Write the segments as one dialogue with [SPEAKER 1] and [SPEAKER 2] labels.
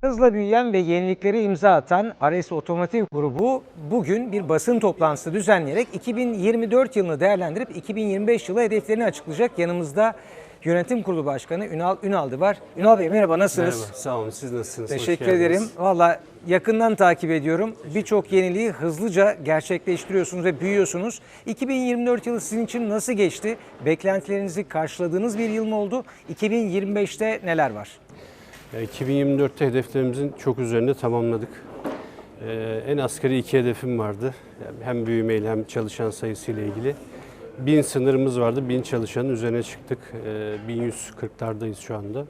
[SPEAKER 1] Hızla büyüyen ve yeniliklere imza atan Ares Otomotiv Grubu bugün bir basın toplantısı düzenleyerek 2024 yılını değerlendirip 2025 yılı hedeflerini açıklayacak. Yanımızda Yönetim Kurulu Başkanı Ünal Ünaldı var. Ünal Bey merhaba nasılsınız?
[SPEAKER 2] Merhaba, sağ olun. Siz nasılsınız?
[SPEAKER 1] Teşekkür ederim. Valla yakından takip ediyorum. Birçok yeniliği hızlıca gerçekleştiriyorsunuz ve büyüyorsunuz. 2024 yılı sizin için nasıl geçti? Beklentilerinizi karşıladığınız bir yıl mı oldu? 2025'te neler var?
[SPEAKER 2] Ya, 2024'te hedeflerimizin çok üzerinde tamamladık. Ee, en asgari iki hedefim vardı. Hem büyümeyle hem çalışan sayısıyla ilgili. 1000 sınırımız vardı. 1000 çalışanın üzerine çıktık. Ee, 1140'lardayız şu anda.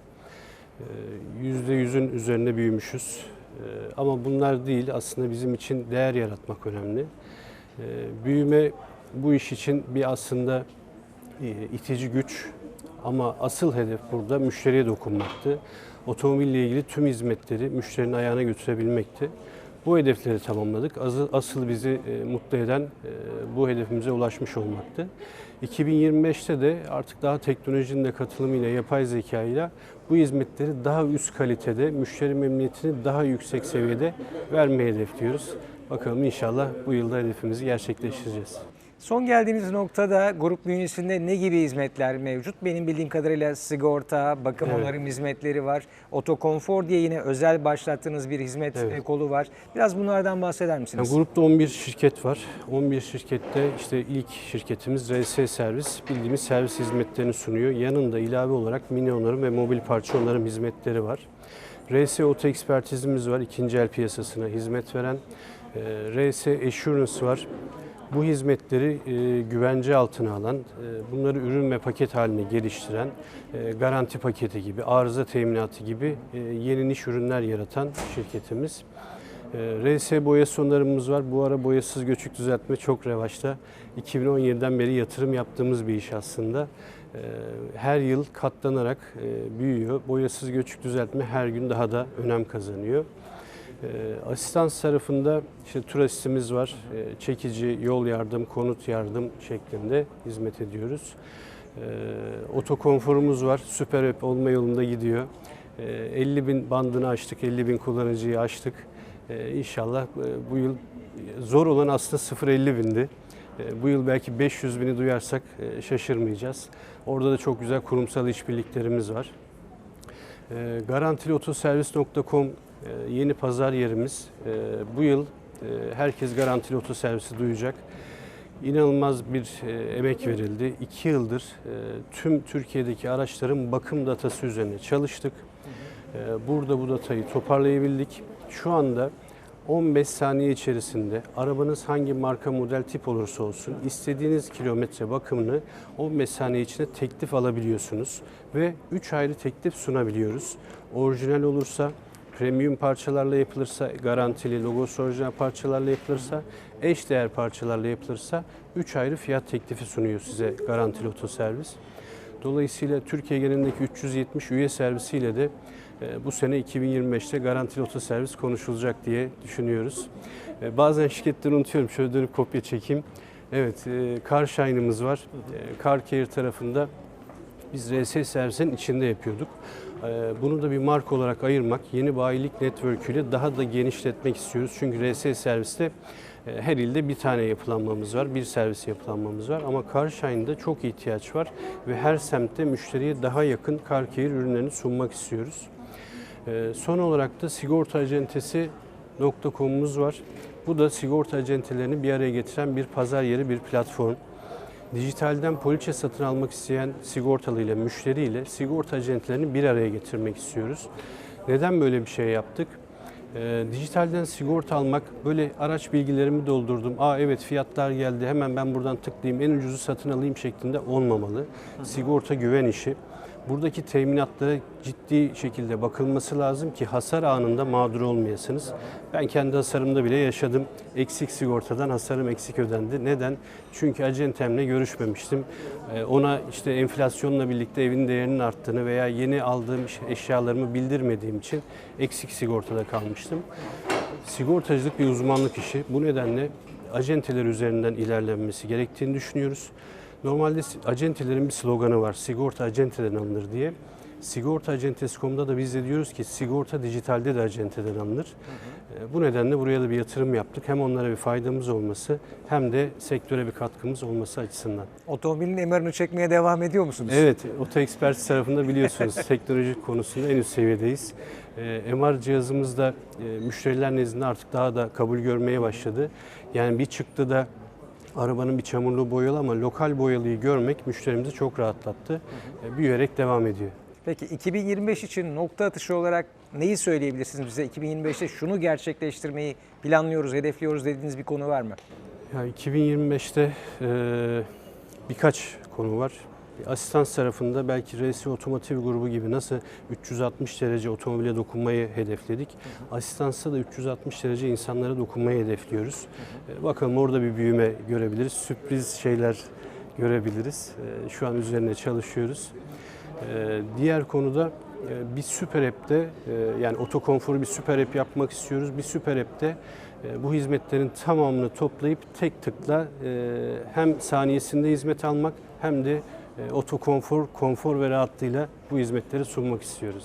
[SPEAKER 2] Ee, %100'ün üzerinde büyümüşüz. Ee, ama bunlar değil. Aslında bizim için değer yaratmak önemli. Ee, büyüme bu iş için bir aslında e, itici güç ama asıl hedef burada müşteriye dokunmaktı. Otomobille ilgili tüm hizmetleri müşterinin ayağına götürebilmekti. Bu hedefleri tamamladık. Asıl, bizi e, mutlu eden e, bu hedefimize ulaşmış olmaktı. 2025'te de artık daha teknolojinin de katılımıyla, yapay zekayla bu hizmetleri daha üst kalitede, müşteri memnuniyetini daha yüksek seviyede vermeyi hedefliyoruz. Bakalım inşallah bu yılda hedefimizi gerçekleştireceğiz.
[SPEAKER 1] Son geldiğimiz noktada grup bünyesinde ne gibi hizmetler mevcut? Benim bildiğim kadarıyla sigorta, bakım
[SPEAKER 2] Evet.
[SPEAKER 1] onarım hizmetleri var. Otokonfor diye yine özel başlattığınız bir hizmet
[SPEAKER 2] Evet.
[SPEAKER 1] kolu var. Biraz bunlardan bahseder
[SPEAKER 2] Yani
[SPEAKER 1] misiniz?
[SPEAKER 2] grupta 11 şirket var. 11 şirkette işte ilk şirketimiz RS Servis bildiğimiz servis hizmetlerini sunuyor. Yanında ilave olarak mini onarım ve mobil parça onarım hizmetleri var. RS Oto Ekspertizimiz var ikinci el piyasasına hizmet veren. Ee, RS Assurance var. Bu hizmetleri e, güvence altına alan, e, bunları ürün ve paket haline geliştiren, e, garanti paketi gibi, arıza teminatı gibi e, yeni niş ürünler yaratan şirketimiz. Ee, RS boya sonlarımız var. Bu ara boyasız göçük düzeltme çok revaçta. 2017'den beri yatırım yaptığımız bir iş aslında. Ee, Her yıl katlanarak e, büyüyor. Boyasız göçük düzeltme her gün daha da önem kazanıyor. Ee, Asistans tarafında işte tur var. Ee, Çekici, yol yardım, konut yardım şeklinde hizmet ediyoruz. Ee, Otokonforumuz var. Süper app olma yolunda gidiyor. Ee, 50 bin bandını açtık, 50 bin kullanıcıyı açtık. Ee, İnşallah e, bu yıl zor olan aslında 0.50 bindi. Bu yıl belki 500 bini duyarsak e, şaşırmayacağız. Orada da çok güzel kurumsal işbirliklerimiz var. GarantiliOtoservis.com e, yeni pazar yerimiz. Ee, Bu yıl e, herkes Garantili Otoservis'i duyacak. İnanılmaz bir e, emek verildi. İki yıldır e, tüm Türkiye'deki araçların bakım datası üzerine çalıştık. E, Burada bu datayı toparlayabildik. Şu anda 15 saniye içerisinde arabanız hangi marka model tip olursa olsun istediğiniz kilometre bakımını 15 saniye içinde teklif alabiliyorsunuz ve 3 ayrı teklif sunabiliyoruz. Orijinal olursa premium parçalarla yapılırsa, garantili, logosu orijinal parçalarla yapılırsa, eş değer parçalarla yapılırsa 3 ayrı fiyat teklifi sunuyor size garantili otoservis. Dolayısıyla Türkiye genelindeki 370 üye servisiyle de e, bu sene 2025'te garantili otoservis konuşulacak diye düşünüyoruz. E, Bazen şirketleri unutuyorum. Şöyle dönüp kopya çekeyim. Evet, e, Carshine'ımız var. E, Car tarafında biz RS servisinin içinde yapıyorduk. Ee, Bunu da bir marka olarak ayırmak, yeni bayilik network'üyle daha da genişletmek istiyoruz. Çünkü RS serviste e, her ilde bir tane yapılanmamız var, bir servis yapılanmamız var. Ama Carshine'da çok ihtiyaç var ve her semtte müşteriye daha yakın car care ürünlerini sunmak istiyoruz. Ee, Son olarak da sigorta acentesi.com'umuz var. Bu da sigorta acentelerini bir araya getiren bir pazar yeri, bir platform. Dijitalden poliçe satın almak isteyen sigortalı ile müşteri ile sigorta acentelerini bir araya getirmek istiyoruz. Neden böyle bir şey yaptık? Ee, dijitalden sigorta almak, böyle araç bilgilerimi doldurdum. Aa evet fiyatlar geldi hemen ben buradan tıklayayım en ucuzu satın alayım şeklinde olmamalı. Sigorta güven işi. Buradaki teminatlara ciddi şekilde bakılması lazım ki hasar anında mağdur olmayasınız. Ben kendi hasarımda bile yaşadım. Eksik sigortadan hasarım eksik ödendi. Neden? Çünkü acentemle görüşmemiştim. Ee, Ona işte enflasyonla birlikte evin değerinin arttığını veya yeni aldığım eşyalarımı bildirmediğim için eksik sigortada kalmıştım. Sigortacılık bir uzmanlık işi. Bu nedenle acenteler üzerinden ilerlenmesi gerektiğini düşünüyoruz. Normalde acentelerin bir sloganı var. Sigorta acenteden alınır diye. Sigorta acentesi.com'da da biz de diyoruz ki sigorta dijitalde de acenteden alınır. E, Bu nedenle buraya da bir yatırım yaptık. Hem onlara bir faydamız olması hem de sektöre bir katkımız olması açısından.
[SPEAKER 1] Otomobilin MR'ını çekmeye devam ediyor musunuz?
[SPEAKER 2] Evet, Oto Experts tarafında biliyorsunuz teknoloji konusunda en üst seviyedeyiz. Ee, MR cihazımız da e, müşteriler nezdinde artık daha da kabul görmeye başladı. Yani bir çıktı da arabanın bir çamurluğu boyalı ama lokal boyalıyı görmek müşterimizi çok rahatlattı. E, büyüyerek devam ediyor.
[SPEAKER 1] Peki 2025 için nokta atışı olarak neyi söyleyebilirsiniz bize? 2025'te şunu gerçekleştirmeyi planlıyoruz, hedefliyoruz dediğiniz bir konu var mı?
[SPEAKER 2] Ya 2025'te e, birkaç konu var. Asistans tarafında belki RS Otomotiv grubu gibi nasıl 360 derece otomobile dokunmayı hedefledik. Asistansta da 360 derece insanlara dokunmayı hedefliyoruz. E, Bakalım orada bir büyüme görebiliriz. Sürpriz şeyler görebiliriz. E, Şu an üzerine çalışıyoruz. E, Diğer konuda bir süper app'te yani otokonforu bir süper app yapmak istiyoruz. Bir süper app'te bu hizmetlerin tamamını toplayıp tek tıkla hem saniyesinde hizmet almak hem de otokonfor, konfor ve rahatlığıyla bu hizmetleri sunmak istiyoruz.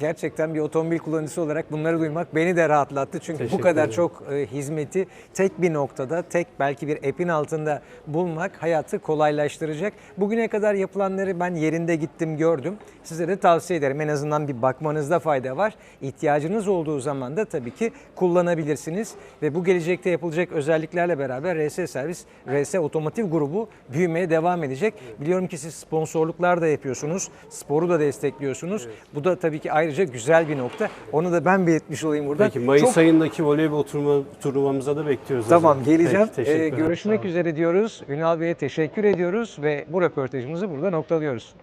[SPEAKER 1] Gerçekten bir otomobil kullanıcısı olarak bunları duymak beni de rahatlattı. Çünkü bu
[SPEAKER 2] Teşekkür
[SPEAKER 1] kadar
[SPEAKER 2] ederim.
[SPEAKER 1] çok e, hizmeti tek bir noktada, tek belki bir app'in altında bulmak hayatı kolaylaştıracak. Bugüne kadar yapılanları ben yerinde gittim gördüm. Size de tavsiye ederim. En azından bir bakmanızda fayda var. İhtiyacınız olduğu zaman da tabii ki kullanabilirsiniz. Ve bu gelecekte yapılacak özelliklerle beraber RS Servis, RS Otomotiv grubu büyümeye devam edecek. Biliyorum ki siz sponsorluklar da yapıyorsunuz. Sporu da destekliyorsunuz. Bu da tabii ki ayrıca güzel bir nokta. Onu da ben belirtmiş olayım burada.
[SPEAKER 2] Peki Mayıs
[SPEAKER 1] Çok-
[SPEAKER 2] ayındaki voleybol turnuva, turnuvamıza da bekliyoruz.
[SPEAKER 1] Tamam geleceğim.
[SPEAKER 2] Peki,
[SPEAKER 1] Ee, görüşmek üzere diyoruz. Ünal Bey'e teşekkür ediyoruz ve bu röportajımızı burada noktalıyoruz.